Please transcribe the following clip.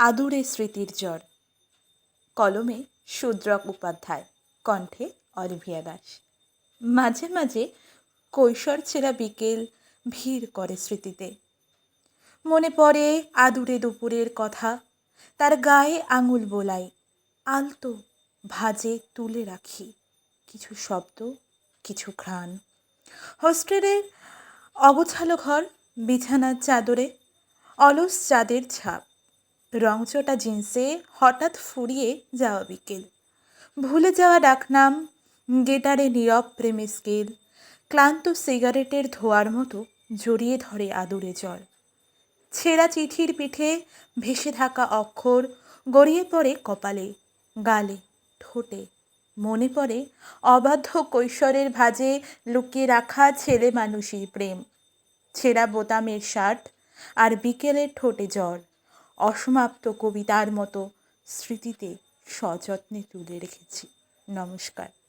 আদুরে স্মৃতির জ্বর। কলমে শূদ্রক উপাধ্যায়, কণ্ঠে অলিভিয়া দাস। মাঝে মাঝে কৈশোর ছেঁড়া বিকেল ভিড় করে স্মৃতিতে। মনে পড়ে আদুরে দুপুরের কথা, তার গায়ে আঙুল বোলাই, আলতো ভাজে তুলে রাখি কিছু শব্দ, কিছু ঘ্রাণ। হোস্টেলের অগোছালো ঘর, বিছানার চাদরে অলস চাঁদের ছাপ রংচটা জিন্সে হঠাৎ ফুরিয়ে যাওয়া বিকেল। ভুলে যাওয়া ডাকনাম, গেটারে নীরব প্রেমে স্কেল, ক্লান্ত সিগারেটের ধোয়ার মতো জড়িয়ে ধরে আদুরে জল ছেঁড়া চিঠির পিঠে ভেসে থাকা অক্ষর গড়িয়ে পড়ে কপালে, গালে, ঠোঁটে। মনে পড়ে অবাধ্য কৈশোরের ভাজে লুকিয়ে রাখা ছেলে মানুষই প্রেম। ছেঁড়া বোতামের শার্ট আর বিকেলের ঠোঁটে জ্বর। অসমাপ্ত কবিতার মতো স্মৃতিতে সযত্নে তুলে রেখেছি। নমস্কার।